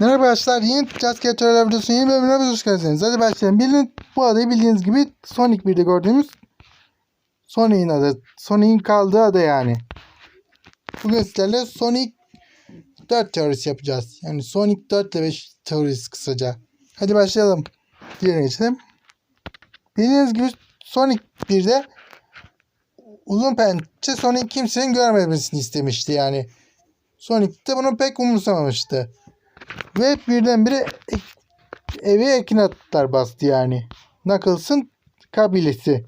Merhaba arkadaşlar yeni Just Get videosunun yeni bölümüne hoş geldiniz. Hadi başlayalım. Bilin, bu adayı bildiğiniz gibi Sonic 1'de gördüğümüz Sonic'in adı. Sonic'in kaldığı ada yani. Bugün sizlerle Sonic 4 teorisi yapacağız. Yani Sonic 4 ile 5 teorisi kısaca. Hadi başlayalım. Diğerine geçelim. Bildiğiniz gibi Sonic 1'de uzun pençe Sonic kimsenin görmemesini istemişti yani. Sonic de bunu pek umursamamıştı. Ve birdenbire ek, eve ekinatlar bastı yani. Knuckles'ın kabilesi.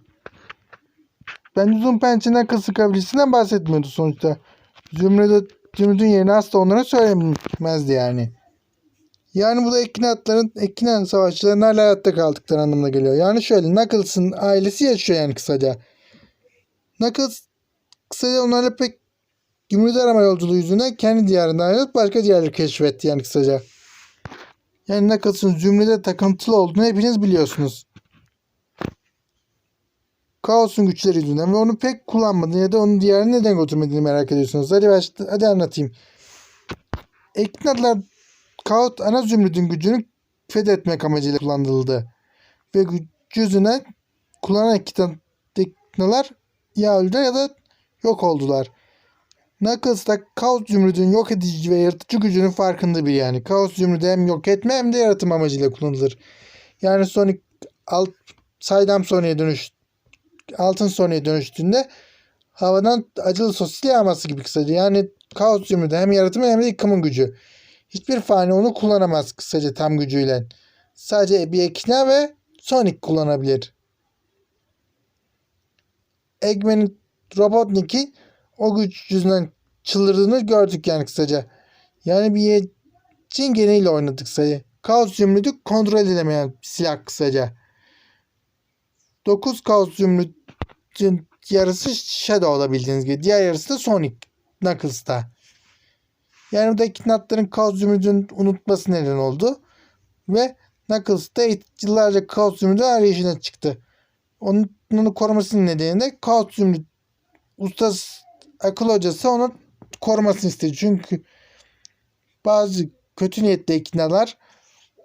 Ben uzun pençe Knuckles'ın kabilesinden bahsetmiyordu sonuçta. Zümrüt, Zümrüt'ün yerine asla onlara söylemezdi yani. Yani bu da Ekinatların, Ekinat savaşçıların hala hayatta kaldıkları anlamına geliyor. Yani şöyle Knuckles'ın ailesi yaşıyor yani kısaca. Knuckles kısaca onlarla pek Gümrük arama yolculuğu yüzünden kendi diyarından ayrılıp başka diyarları keşfetti yani kısaca. Yani Knuckles'ın zümrüde takıntılı olduğunu hepiniz biliyorsunuz. Kaos'un güçleri yüzünden ve onu pek kullanmadığını ya da onun diyarını neden götürmediğini merak ediyorsunuz. Hadi, başla, hadi anlatayım. Eknatlar Kaos ana zümrüdün gücünü fethetmek amacıyla kullanıldı. Ve gücü yüzünden kullanan eknatlar ya öldüler ya da yok oldular. Knuckles da Kaos Zümrüdü'nün yok edici ve yaratıcı gücünün farkında bir yani. Kaos Zümrüdü hem yok etme hem de yaratım amacıyla kullanılır. Yani Sonic alt, saydam Sonic'e dönüş altın Sonic'e dönüştüğünde havadan acılı sosis yağması gibi kısaca. Yani Kaos Zümrüdü hem yaratımı hem de yıkımın gücü. Hiçbir fani onu kullanamaz kısaca tam gücüyle. Sadece bir ekina ve Sonic kullanabilir. Eggman'in Robotnik'i o güç yüzünden çıldırdığını gördük yani kısaca. Yani bir çingeneyle oynadık kısaca. Kaos zümrüdü kontrol edemeyen bir silah kısaca. 9 kaos zümrüdün yarısı Shadow'da bildiğiniz gibi. Diğer yarısı da Sonic Knuckles'ta. Yani buradaki Knatların kaos zümrüdünü unutması neden oldu. Ve Knuckles da yıllarca kaos zümrüdü arayışına çıktı. Onun, onu korumasının nedeni de kaos zümrüdü ustası akıl hocası onu korumasını istedi. Çünkü bazı kötü niyetli iknalar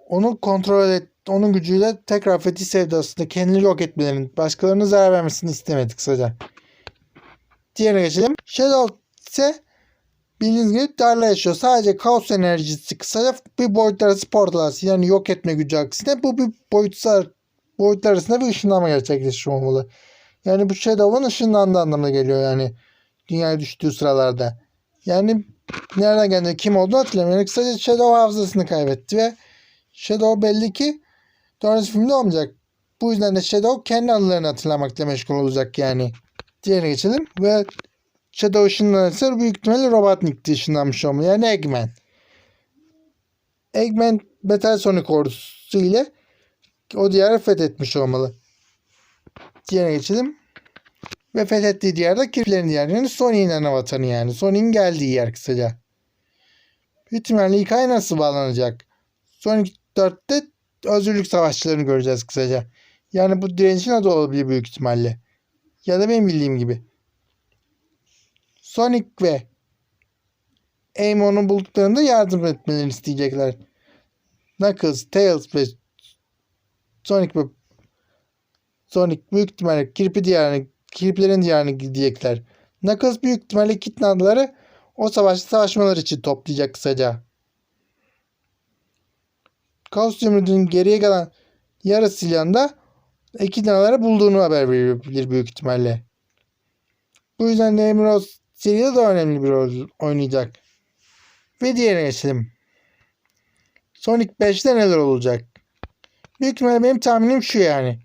onu kontrol et, onun gücüyle tekrar fetih sevdasında kendini yok etmelerini, başkalarına zarar vermesini istemedi kısaca. Diğerine geçelim. Shadow ise bildiğiniz gibi darla yaşıyor. Sadece kaos enerjisi kısaca bir boyut arası portal arası. Yani yok etme gücü aksine bu bir boyutsal boyutlar arasında bir ışınlama gerçekleşiyor olmalı. Yani bu Shadow'un ışınlandığı anlamına geliyor yani dünyaya düştüğü sıralarda. Yani nereden geldi kim olduğunu hatırlamıyorum. Kısaca Shadow hafızasını kaybetti ve Shadow belli ki dördüncü filmde olmayacak. Bu yüzden de Shadow kendi anılarını hatırlamakla meşgul olacak yani. Diğerine geçelim ve Shadow ışınlanırsa büyük ihtimalle Robotnik'te ışınlanmış olmalı. Yani Eggman. Eggman Metal Sonic ordusu ile o diyarı fethetmiş olmalı. Diğerine geçelim. Ve fethettiği diyarda kirpilerin diyarı. Yani Sony'nin ana vatanı yani. Sony'nin geldiği yer kısaca. Büyük ihtimalle hikaye nasıl bağlanacak? Sonic 4'te özgürlük savaşçılarını göreceğiz kısaca. Yani bu direnişin adı olabilir büyük ihtimalle. Ya da benim bildiğim gibi. Sonic ve Aim bulduklarında yardım etmelerini isteyecekler. Knuckles, Tails ve Sonic ve Sonic büyük ihtimalle kirpi diyarını kirpilerin diyarını gidecekler. Knuckles büyük ihtimalle Kitnadları o savaşta savaşmalar için toplayacak kısaca. Kaos Zümrüdü'nün geriye kalan yarısıyla da Ekidnaları bulduğunu haber verebilir büyük ihtimalle. Bu yüzden Nemros seride de önemli bir rol oynayacak. Ve diğerine geçelim. Sonic 5'te neler olacak? Büyük ihtimalle benim tahminim şu yani.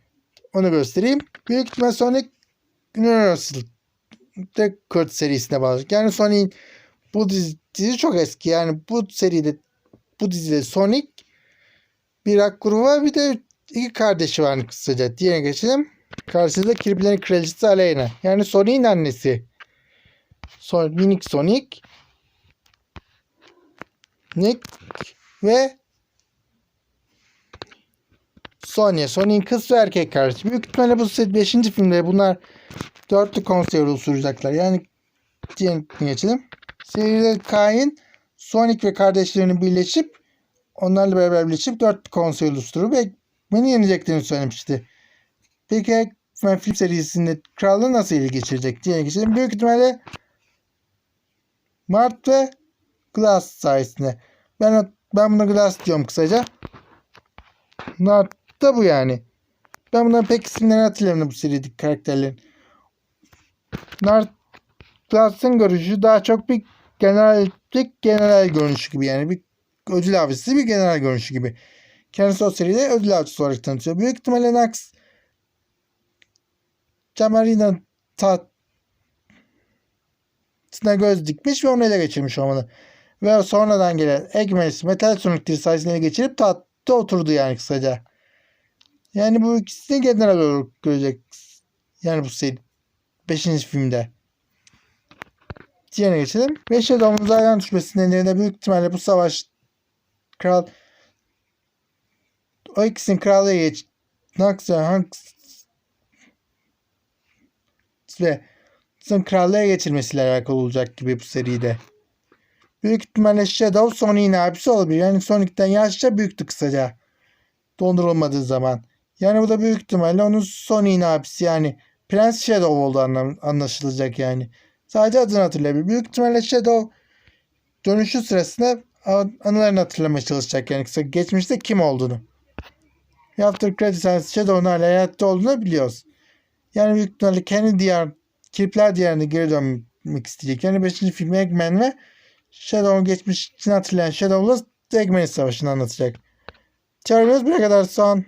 Onu göstereyim. Büyük ihtimalle Sonic Universal Kurt serisine bağlı. Yani Sonic'in bu dizi, dizi çok eski. Yani bu seride bu dizide Sonic bir ak grubu var bir de iki kardeşi var kısaca. Diğerine geçelim. Karşısında Kirby'lerin kraliçesi Aleyna. Yani Sonic'in annesi. Son, minik Sonic Nick ve Sonya. Sony'in kız ve erkek kardeşi. Büyük ihtimalle bu 5. filmde bunlar dörtlü konser oluşturacaklar. Yani diyelim geçelim. Seride Kain, Sonic ve kardeşlerini birleşip onlarla beraber birleşip dört konsey oluşturup Eggman'i yeneceklerini söylemişti. Peki Eggman film serisinde krallığı nasıl ele geçirecek diye geçelim. Büyük ihtimalle Mart ve Glass sayesinde. Ben ben buna Glass diyorum kısaca. Mart da bu yani. Ben bunların pek isimlerini hatırlamıyorum bu serideki karakterlerin. Nart Glass'ın görüşü daha çok bir generallik general görünüşü gibi yani bir ödül avcısı bir general görünüşü gibi. Kendisi o seride ödül avcısı olarak tanıtıyor. Büyük ihtimalle Nax Camarina tahtına göz dikmiş ve onu ele geçirmiş olmalı. Ve sonradan gelen Eggmanis Metal Sonic sayesinde ele geçirip tahtta oturdu yani kısaca. Yani bu ikisini general olarak görecek. Yani bu seri 5. filmde. Diğerine geçelim. Ve Shadow'un uzaydan düşmesi nedeniyle büyük ihtimalle bu savaş kral o ikisinin krallığı geç Nax ve Hanks ve Sun krallığa geçirmesiyle alakalı olacak gibi bu seride. Büyük ihtimalle Shadow Sonic'in abisi olabilir. Yani Sonic'ten yaşça büyüktü kısaca. Dondurulmadığı zaman. Yani bu da büyük ihtimalle onun Sonic'in abisi yani Prens Shadow anlam- anlaşılacak yani. Sadece adını hatırlayabilir. Büyük ihtimalle Shadow dönüşü sırasında an- anılarını hatırlamaya çalışacak yani kısa geçmişte kim olduğunu. After Credits Shadow'un hala hayatta olduğunu biliyoruz. Yani büyük ihtimalle kendi diyar, Kirpler Diyarı'na geri dönmek isteyecek. Yani 5. film Eggman ve Shadow'un geçmişini hatırlayan Shadow'la Eggman'in savaşını anlatacak. Teorimiz buraya kadar son.